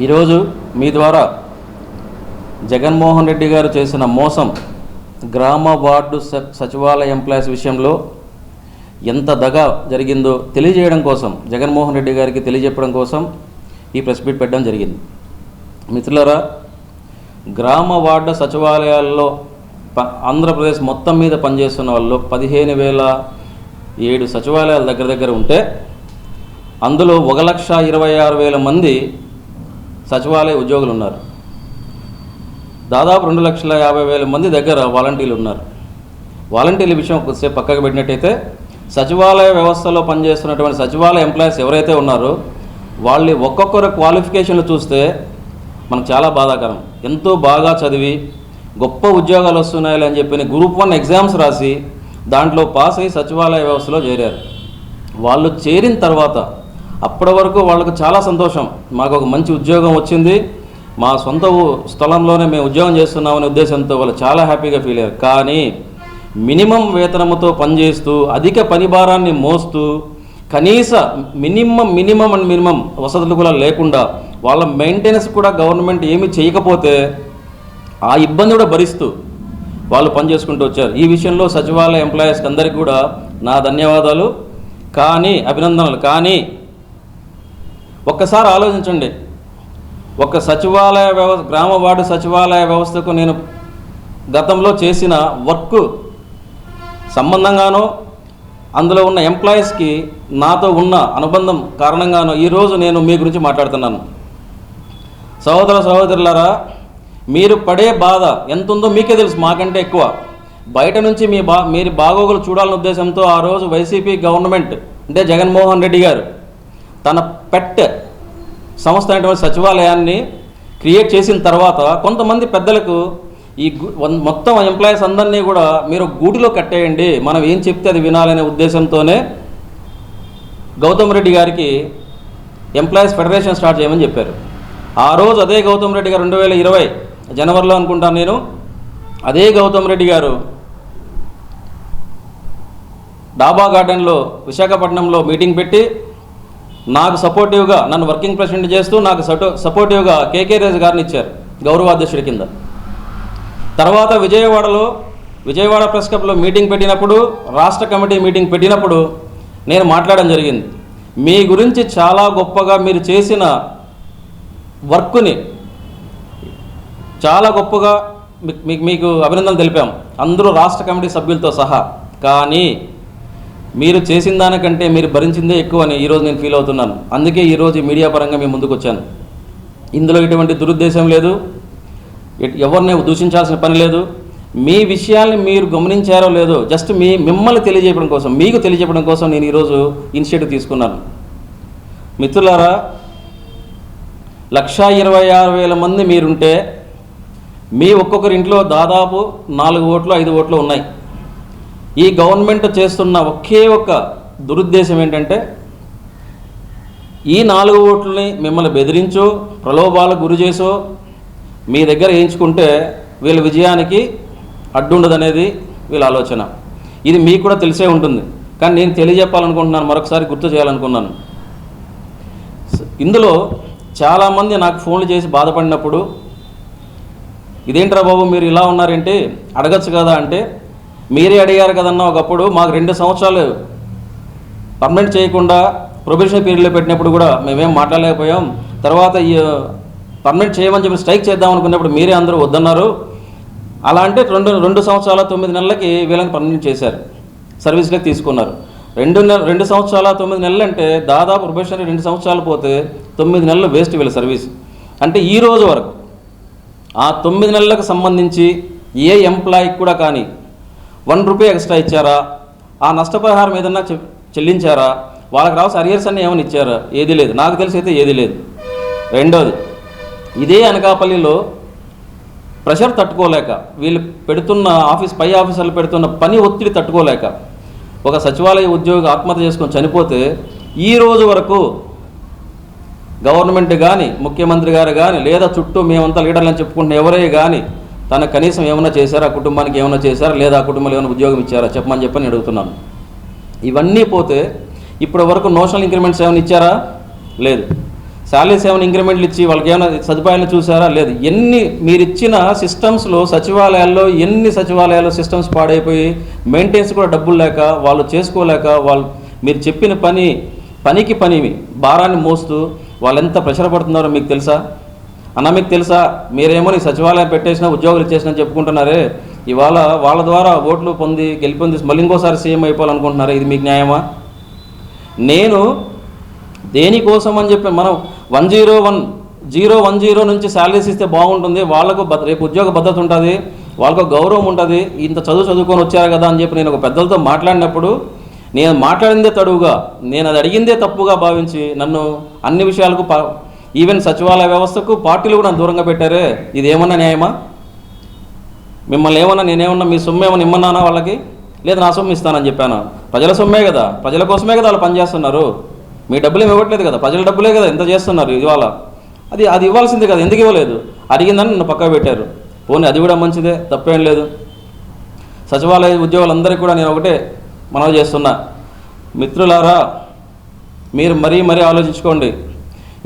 ఈరోజు మీ ద్వారా జగన్మోహన్ రెడ్డి గారు చేసిన మోసం గ్రామ వార్డు స- సచివాలయ ఎంప్లాయీస్ విషయంలో ఎంత దగ జరిగిందో తెలియజేయడం కోసం జగన్మోహన్ రెడ్డి గారికి తెలియజెప్పడం కోసం ఈ ప్రెస్ మీట్ పెట్టడం జరిగింది. మిత్రులరా గ్రామ వార్డు సచివాలయాల్లో ప- ఆంధ్రప్రదేశ్ మొత్తం మీద పనిచేస్తున్న వాళ్ళు పదిహేను వేల ఏడు సచివాలయాల దగ్గర దగ్గర ఉంటే అందులో ఒక లక్ష ఇరవై ఆరు వేల మంది సచివాలయ ఉద్యోగులు ఉన్నారు. దాదాపు రెండు లక్షల యాభై వేల మంది దగ్గర వాలంటీర్లు ఉన్నారు. వాలంటీర్ల విషయం కొద్దిసేపు పక్కకు పెట్టినట్టయితే సచివాలయ వ్యవస్థలో పనిచేస్తున్నటువంటి సచివాలయ ఎంప్లాయీస్ ఎవరైతే ఉన్నారో వాళ్ళు ఒక్కొక్కరు క్వాలిఫికేషన్లు చూస్తే మనకు చాలా బాధాకరం. ఎంతో బాగా చదివి గొప్ప ఉద్యోగాలు వస్తున్నాయి అని చెప్పి గ్రూప్ వన్ ఎగ్జామ్స్ రాసి దాంట్లో పాస్ అయ్యి సచివాలయ వ్యవస్థలో చేరారు. వాళ్ళు చేరిన తర్వాత అప్పటి వరకు వాళ్ళకు చాలా సంతోషం. మాకు ఒక మంచి ఉద్యోగం వచ్చింది. మా సొంత ఊ- స్థలంలోనే మేము ఉద్యోగం చేస్తున్నామనే ఉద్దేశంతో వాళ్ళు చాలా హ్యాపీగా ఫీల్ అయ్యారు. కానీ మినిమం వేతనముతో పనిచేస్తూ అధిక పని భారాన్ని మోస్తూ కనీస మినిమం మినిమం అండ్ మినిమం వసతులు కూడా లేకుండా వాళ్ళ మెయింటెనెన్స్ కూడా గవర్నమెంట్ ఏమీ చేయకపోతే ఆ ఇబ్బంది కూడా భరిస్తూ వాళ్ళు పనిచేసుకుంటూ వచ్చారు. ఈ విషయంలో సచివాలయ ఎంప్లాయీస్కి అందరికీ కూడా నా ధన్యవాదాలు. కానీ అభినందనలు. కానీ ఒక్కసారి ఆలోచించండి. ఒక సచివాలయ వ్యవస్థ గ్రామ వార్డు సచివాలయ వ్యవస్థకు నేను గతంలో చేసిన వర్క్ సంబంధంగానో అందులో ఉన్న ఎంప్లాయీస్కి నాతో ఉన్న అనుబంధం కారణంగానో ఈరోజు నేను మీ గురించి మాట్లాడుతున్నాను. సహోదర సహోదరులారా మీరు పడే బాధ ఎంత ఉందో మీకే తెలుసు మాకంటే ఎక్కువ. బయట నుంచి మీ బా మీరు బాగోగులు చూడాలనే ఉద్దేశంతో ఆ రోజు వైసీపీ గవర్నమెంట్ అంటే జగన్మోహన్ రెడ్డి గారు తన పెట్ సంస్థ అనేటువంటి సచివాలయాన్ని క్రియేట్ చేసిన తర్వాత కొంతమంది పెద్దలకు ఈ మొత్తం ఎంప్లాయీస్ అందరినీ కూడా మీరు గూటిలో కట్టేయండి మనం ఏం చెప్తే అది వినాలనే ఉద్దేశంతోనే గౌతమ్ రెడ్డి గారికి ఎంప్లాయీస్ ఫెడరేషన్ స్టార్ట్ చేయమని చెప్పారు. ఆ రోజు అదే గౌతమ్ రెడ్డి గారు రెండు వేల ఇరవై జనవరిలో అనుకుంటాను నేను అదే గౌతమ్ రెడ్డి గారు డాబా గార్డెన్లో విశాఖపట్నంలో మీటింగ్ పెట్టి నాకు సపోర్టివ్గా నన్ను వర్కింగ్ ప్రెసిడెంట్ చేస్తూ నాకు సటో సపోర్టివ్గా కేకే రేజ్ గారిని ఇచ్చారు గౌరవాధ్యక్షుడి కింద. తర్వాత విజయవాడలో విజయవాడ ప్రెస్ క్లబ్లో మీటింగ్ పెట్టినప్పుడు రాష్ట్ర కమిటీ మీటింగ్ పెట్టినప్పుడు నేను మాట్లాడడం జరిగింది. మీ గురించి చాలా గొప్పగా మీరు చేసిన వర్క్ని చాలా గొప్పగా మీకు మీకు అభినందనలు తెలిపాం. అందరూ రాష్ట్ర కమిటీ సభ్యులతో సహా. కానీ మీరు చేసిన దానికంటే మీరు భరించిందే ఎక్కువ అని ఈరోజు నేను ఫీల్ అవుతున్నాను. అందుకే ఈరోజు మీడియా పరంగా మీ ముందుకు వచ్చాను ఇందులో ఎటువంటి దురుద్దేశం లేదు. ఎవరిని దూషించాల్సిన పని లేదు. మీ విషయాల్ని మీరు గమనించారో లేదో జస్ట్ మీ మిమ్మల్ని తెలియజేయడం కోసం మీకు తెలియజేయడం కోసం నేను ఈరోజు ఇనిషియేటివ్ తీసుకున్నాను. మిత్రులారా లక్షా ఇరవై ఆరు వేల మంది మీరుంటే మీ ఒక్కొక్కరి ఇంట్లో దాదాపు నాలుగు ఓట్లు ఐదు ఓట్లు ఉన్నాయి. ఈ గవర్నమెంట్ చేస్తున్న ఒకే ఒక దురుద్దేశం ఏంటంటే ఈ నాలుగు ఓట్లని మిమ్మల్ని బెదిరించో ప్రలోభాలకు గురి చేసో మీ దగ్గర వేయించుకుంటే వీళ్ళ విజయానికి అడ్డుండదనేది వీళ్ళ ఆలోచన. ఇది మీకు కూడా తెలిసే ఉంటుంది. కానీ నేను తెలియజెప్పాలనుకుంటున్నాను మరొకసారి గుర్తు చేయాలనుకున్నాను. ఇందులో చాలామంది నాకు ఫోన్లు చేసి బాధపడినప్పుడు ఇదేంట్రా బాబు మీరు ఇలా ఉన్నారేంటి? అడగచ్చు కదా అంటే మీరే అడిగారు కదన్నా ఒకప్పుడు మాకు రెండు సంవత్సరాలు పర్మనెంట్ చేయకుండా ప్రొబేషన్ పీరియడ్లో పెట్టినప్పుడు కూడా మేమేం మాట్లాడలేకపోయాం. తర్వాత ఈ పర్మనెంట్ చేయమని చెప్పి స్ట్రైక్ చేద్దాం అనుకున్నప్పుడు మీరే అందరూ వద్దన్నారు. అలా అంటే రెండు రెండు సంవత్సరాల తొమ్మిది నెలలకి వీళ్ళని పర్మనెంట్ చేశారు. సర్వీస్లోకి తీసుకున్నారు. రెండు నెల రెండు సంవత్సరాల తొమ్మిది నెలలు అంటే దాదాపు ప్రొబేషనరీ రెండు సంవత్సరాలు పోతే తొమ్మిది నెలలు వేస్ట్ వీళ్ళ సర్వీస్. అంటే ఈ రోజు వరకు ఆ తొమ్మిది నెలలకు సంబంధించి ఏ ఎంప్లాయీకి కూడా కానీ వన్ రూపీ ఎక్స్ట్రా ఇచ్చారా? ఆ నష్టపరిహారం ఏదన్నా చె- చెల్లించారా? వాళ్ళకి రావాల్సిన అరియర్స్ అన్నీ ఏమైనా ఇచ్చారా? ఏది లేదు. నాకు తెలిసి అయితే ఏది లేదు. రెండోది ఇదే అనకాపల్లిలో ప్రెషర్ తట్టుకోలేక వీళ్ళు పెడుతున్న ఆఫీస్ పై ఆఫీసర్లు పెడుతున్న పని ఒత్తిడి తట్టుకోలేక ఒక సచివాలయ ఉద్యోగి ఆత్మహత్య చేసుకొని చనిపోతే ఈ రోజు వరకు గవర్నమెంట్ కానీ ముఖ్యమంత్రి గారు కానీ లేదా చుట్టూ మేమంతా లీడర్లు అని చెప్పుకుంటున్న ఎవరే కానీ తన కనీసం ఏమైనా చేశారా? కుటుంబానికి ఏమైనా చేశారా? లేదా ఆ కుటుంబంలో ఏమైనా ఉద్యోగం ఇచ్చారా? చెప్పమని చెప్పని అడుగుతున్నాను. ఇవన్నీ పోతే ఇప్పటి వరకు నోషనల్ ఇంక్రిమెంట్స్ ఏమైనా ఇచ్చారా? లేదు. శాలరీస్ ఏమైనా ఇంక్రిమెంట్లు ఇచ్చి వాళ్ళకి ఏమైనా సదుపాయాలు చూసారా లేదు. ఎన్ని మీరు ఇచ్చిన సిస్టమ్స్లో సచివాలయాల్లో ఎన్ని సచివాలయాల్లో సిస్టమ్స్ పాడైపోయి మెయింటెనెన్స్ కూడా డబ్బులు లేక వాళ్ళు చేసుకోలేక వాళ్ళు మీరు చెప్పిన పని పనికి పని భారాన్ని మోస్తూ వాళ్ళు ఎంత ప్రెషర్ పడుతున్నారో మీకు తెలుసా? అన్న మీకు తెలుసా? మీరేమో నీ సచివాలయం పెట్టేసినా ఉద్యోగులు ఇచ్చేసినా చెప్పుకుంటున్నారే. ఇవాళ వాళ్ళ ద్వారా ఓట్లు పొంది గెలిపొంది మళ్ళీ ఇంకోసారి సీఎం అయిపోవాలనుకుంటున్నారా? ఇది మీకు న్యాయమా? నేను దేనికోసం అని చెప్పి మనం one zero one zero one zero నుంచి శాలరీస్ ఇస్తే బాగుంటుంది. వాళ్ళకు రేపు ఉద్యోగ భద్రత ఉంటుంది. వాళ్ళకు గౌరవం ఉంటుంది. ఇంత చదువు చదువుకొని వచ్చారు కదా అని చెప్పి నేను ఒక పెద్దలతో మాట్లాడినప్పుడు నేను మాట్లాడిందే తడువుగా నేను అది అడిగిందే తప్పుగా భావించి నన్ను అన్ని విషయాలకు ఈవెన్ సచివాలయ వ్యవస్థకు పార్టీలు కూడా దూరంగా పెట్టారే. ఇది ఏమన్నా న్యాయమా? మిమ్మల్ని ఏమన్నా నేనేమన్నా మీ సొమ్ము ఏమన్నా ఇమ్మన్నానా వాళ్ళకి? లేదు నా సొమ్ము ఇస్తానని చెప్పాను? ప్రజల సొమ్మే కదా. ప్రజల కోసమే కదా వాళ్ళు పనిచేస్తున్నారు. మీ డబ్బులు ఏమి ఇవ్వట్లేదు కదా. ప్రజల డబ్బులే కదా ఎంత చేస్తున్నారు ఇవాళ. అది అది ఇవ్వాల్సిందే కదా. ఎందుకు ఇవ్వలేదు? అడిగిందని నన్ను పక్క పెట్టారు. పోనీ అది కూడా మంచిదే. తప్పేం లేదు. సచివాలయ ఉద్యోగులందరికీ కూడా నేను ఒకటే మనవి చేస్తున్నా. మిత్రులారా మీరు మరీ మరీ ఆలోచించుకోండి.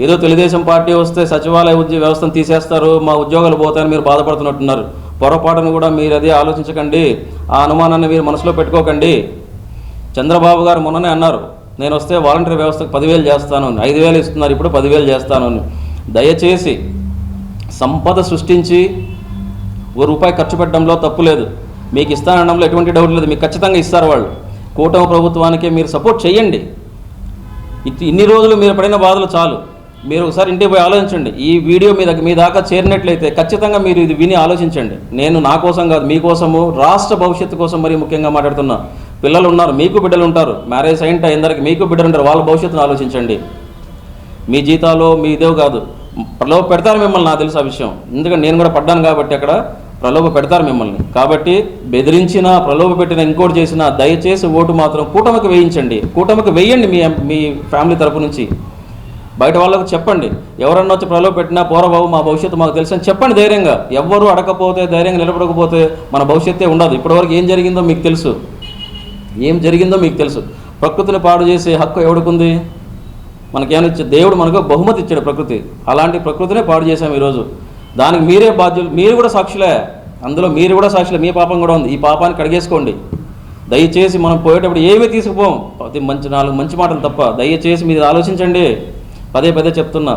ఏదో తెలుగుదేశం పార్టీ వస్తే సచివాలయ ఉద్యోగ వ్యవస్థను తీసేస్తారు మా ఉద్యోగాలు పోతాయని మీరు బాధపడుతున్నట్టున్నారు. పొరపాటును కూడా మీరు అది ఆలోచించకండి. ఆ అనుమానాన్ని మీరు మనసులో పెట్టుకోకండి. చంద్రబాబు గారు మొన్ననే అన్నారు నేను వస్తే వాలంటీర్ వ్యవస్థకు పదివేలు చేస్తాను అని. ఐదు వేలు ఇస్తున్నారు ఇప్పుడు పదివేలు చేస్తాను అని. దయచేసి సంపద సృష్టించి ఓ రూపాయి ఖర్చు పెట్టడంలో తప్పు లేదు. మీకు ఇస్తానడంలో ఎటువంటి డౌట్ లేదు. మీకు ఖచ్చితంగా ఇస్తారు వాళ్ళు. కూటమి ప్రభుత్వానికి మీరు సపోర్ట్ చేయండి. ఇన్ని రోజులు మీరు పడిన బాధలు చాలు. మీరు ఒకసారి ఇంటికి పోయి ఆలోచించండి. ఈ వీడియో మీ దగ్గర మీ దాకా చేరినట్లయితే ఖచ్చితంగా మీరు ఇది విని ఆలోచించండి. నేను నా కోసం కాదు మీకోసము రాష్ట్ర భవిష్యత్తు కోసం మరీ ముఖ్యంగా మాట్లాడుతున్నా. పిల్లలు ఉన్నారు మీకు బిడ్డలు ఉంటారు. మ్యారేజ్ అయిన ఇందరికి మీకు బిడ్డలు ఉంటారు. వాళ్ళ భవిష్యత్తును ఆలోచించండి. మీ జీతాలు మీ ఇదేవో కాదు. ప్రలోభ పెడతారు మిమ్మల్ని నాకు తెలుసు ఆ విషయం. ఎందుకంటే నేను కూడా పడ్డాను కాబట్టి అక్కడ ప్రలోభ పెడతారు మిమ్మల్ని. కాబట్టి బెదిరించిన ప్రలోభ పెట్టిన ఇంకోటి చేసిన దయచేసి ఓటు మాత్రం కూటమికి వేయించండి. కూటమికి వేయండి మీ మీ ఫ్యామిలీ తరపు నుంచి. బయట వాళ్ళకు చెప్పండి. ఎవరన్నా వచ్చి ప్రలోభ పెట్టినా పోరబాబు మా భవిష్యత్తు మాకు తెలుసు అని చెప్పండి ధైర్యంగా. ఎవ్వరూ అడగకపోతే ధైర్యంగా నిలబడకపోతే మన భవిష్యత్తే ఉండదు. ఇప్పటివరకు ఏం జరిగిందో మీకు తెలుసు. ఏం జరిగిందో మీకు తెలుసు. ప్రకృతిని పాడు చేసే హక్కు ఎవడికుంది? మనకేమైనా ఇచ్చే దేవుడు మనకు బహుమతి ఇచ్చాడు ప్రకృతి. అలాంటి ప్రకృతినే పాడు చేశాం ఈరోజు. దానికి మీరే బాధ్యులు. మీరు కూడా సాక్షులే. అందులో మీరు కూడా సాక్షులే. మీ పాపం కూడా ఉంది. ఈ పాపాన్ని కడిగేసుకోండి. దయచేసి మనం పోయేటప్పుడు ఏమీ తీసుకుపోం. మంచి నాలుగు మంచి మాటలు తప్ప. దయచేసి మీరు ఆలోచించండి. పదే పదే చెప్తున్నా.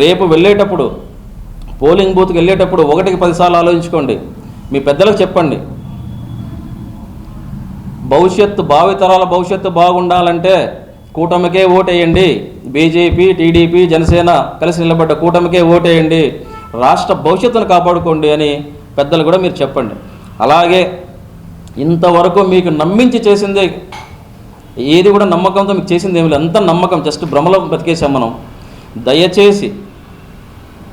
రేపు వెళ్ళేటప్పుడు పోలింగ్ బూత్కి వెళ్ళేటప్పుడు ఒకటికి పదిసార్లు ఆలోచించుకోండి. మీ పెద్దలకు చెప్పండి. భవిష్యత్తు భావితరాల భవిష్యత్తు బాగుండాలంటే కూటమికే ఓటేయండి. బీజేపీ టీడీపీ జనసేన కలిసి నిలబడ్డ కూటమికే ఓటేయండి. రాష్ట్ర భవిష్యత్తును కాపాడుకోండి అని పెద్దలు కూడా మీరు చెప్పండి. అలాగే ఇంతవరకు మీకు నమ్మించి చేసిందే ఏది కూడా నమ్మకంతో మీకు చేసింది ఏమి లేదు. అంత నమ్మకం జస్ట్ భ్రమలో బ్రతికేసాం మనం. దయచేసి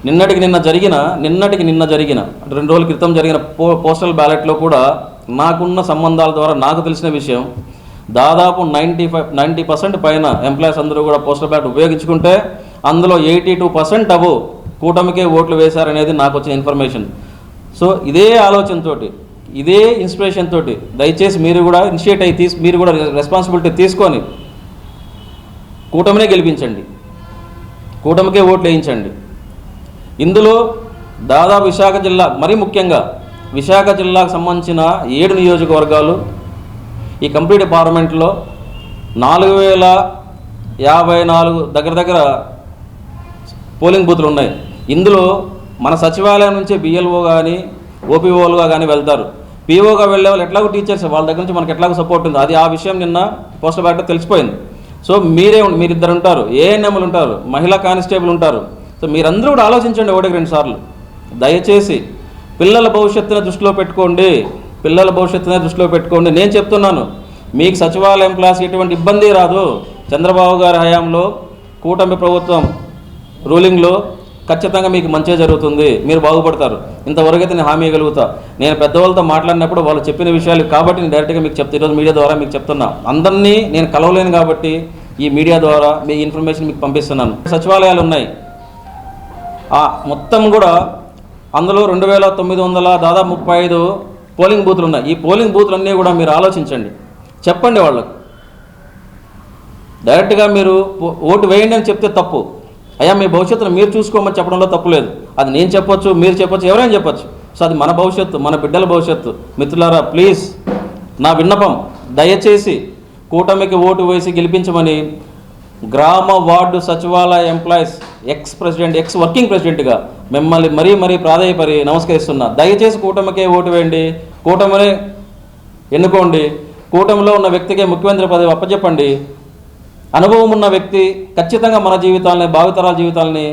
నిన్నటికి నిన్న జరిగిన నిన్నటికి నిన్న జరిగిన రెండు రోజుల క్రితం జరిగిన పో పోస్టల్ బ్యాలెట్లో కూడా నాకున్న సంబంధాల ద్వారా నాకు తెలిసిన విషయం దాదాపు నైంటీ ఫైవ్ నైంటీ పర్సెంట్ పైన ఎంప్లాయీస్ అందరూ కూడా పోస్టల్ బ్యాలెట్ ఉపయోగించుకుంటే అందులో ఎయిటీ టూ పర్సెంట్ అవు కూటమికే ఓట్లు వేశారనేది నాకు వచ్చిన ఇన్ఫర్మేషన్. సో ఇదే ఆలోచనతోటి ఇదే ఇన్స్పిరేషన్ తోటి దయచేసి మీరు కూడా ఇనిషియేట్ అయ్యి తీసి మీరు కూడా రెస్పాన్సిబిలిటీ తీసుకొని కూటమినే గెలిపించండి. కూటమికే ఓట్లు వేయించండి. ఇందులో దాదాపు విశాఖ జిల్లా మరీ ముఖ్యంగా విశాఖ జిల్లాకు సంబంధించిన ఏడు నియోజకవర్గాలు ఈ కంప్లీట్ పార్లమెంట్లో నాలుగు వేల యాభై నాలుగు దగ్గర దగ్గర పోలింగ్ బూత్లు ఉన్నాయి. ఇందులో మన సచివాలయం నుంచే బిఎల్ఓ కానీ ఓపీఓలుగా కానీ వెళ్తారు. పీఓగా వెళ్ళే వాళ్ళు ఎట్లాగో టీచర్స్ వాళ్ళ దగ్గర నుంచి మనకి ఎట్లాగో సపోర్ట్ ఉంది. అది ఆ విషయం నిన్న పోస్టల్ బ్యాలెట్ తెలిసిపోయింది. సో మీరే ఉండి- మీరిద్దరు ఉంటారు ఏఎన్ఎంలు ఉంటారు మహిళా కానిస్టేబుల్ ఉంటారు. సో మీరందరూ కూడా ఆలోచించండి ఒకటికి రెండు సార్లు. దయచేసి పిల్లల భవిష్యత్తుని దృష్టిలో పెట్టుకోండి. పిల్లల భవిష్యత్తునే దృష్టిలో పెట్టుకోండి. నేను చెప్తున్నాను మీకు సచివాలయం క్లాస్ ఎటువంటి ఇబ్బంది రాదు. చంద్రబాబు గారి హయాంలో కూటమి ప్రభుత్వం రూలింగ్లో ఖచ్చితంగా మీకు మంచిగా జరుగుతుంది. మీరు బాగుపడతారు. ఇంతవరకు అయితే నేను హామీ ఇవ్వగలుగుతా. నేను పెద్దవాళ్ళతో మాట్లాడినప్పుడు వాళ్ళు చెప్పిన విషయాలు కాబట్టి నేను డైరెక్ట్గా మీకు చెప్తా. ఈరోజు మీడియా ద్వారా మీకు చెప్తున్నా. అందరినీ నేను కలవలేను కాబట్టి ఈ మీడియా ద్వారా మీ ఇన్ఫర్మేషన్ మీకు పంపిస్తున్నాను. సచివాలయాలు ఉన్నాయి. మొత్తం కూడా అందులో రెండు వేల తొమ్మిది వందల దాదాపు ముప్పై ఐదు పోలింగ్ బూత్లు ఉన్నాయి. ఈ పోలింగ్ బూత్లన్నీ కూడా మీరు ఆలోచించండి. చెప్పండి వాళ్ళకు. డైరెక్ట్గా మీరు ఓటు వేయండి అని చెప్తే తప్పు. అయ్యా మీ భవిష్యత్తును మీరు చూసుకోమని చెప్పడంలో తప్పులేదు అది నేను చెప్పొచ్చు మీరు చెప్పొచ్చు ఎవరైనా చెప్పొచ్చు. సో అది మన భవిష్యత్తు మన బిడ్డల భవిష్యత్తు. మిత్రులారా ప్లీజ్ నా విన్నపం దయచేసి కూటమికి ఓటు వేసి గెలిపించమని గ్రామ వార్డు సచివాలయ employees ex president ex working ప్రెసిడెంట్గా మిమ్మల్ని మరీ మరీ ప్రాధాన్యపరి నమస్కరిస్తున్నా. దయచేసి కూటమికే ఓటు వేయండి. కూటమినే ఎన్నుకోండి. కూటమిలో ఉన్న వ్యక్తికే ముఖ్యమంత్రి పదవి అప్పచెప్పండి అనుభవం ఉన్న వ్యక్తి ఖచ్చితంగా మన జీవితాలని భావితరాల జీవితాలని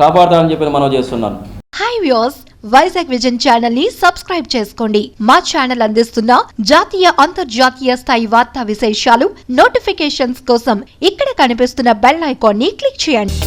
కాపాడుతారని చెప్పి మనం చేస్తున్నాను. హాయ్ వ్యూస్ వైజాగ్ విజన్ ఛానల్ని సబ్స్క్రైబ్ చేసుకోండి. మా ఛానల్ అందిస్తున్న జాతీయ అంతర్జాతీయ స్థాయి వార్తా విశేషాలు నోటిఫికేషన్స్ కోసం ఇక్కడ కనిపిస్తున్న బెల్ ఐకాన్ని క్లిక్ చేయండి.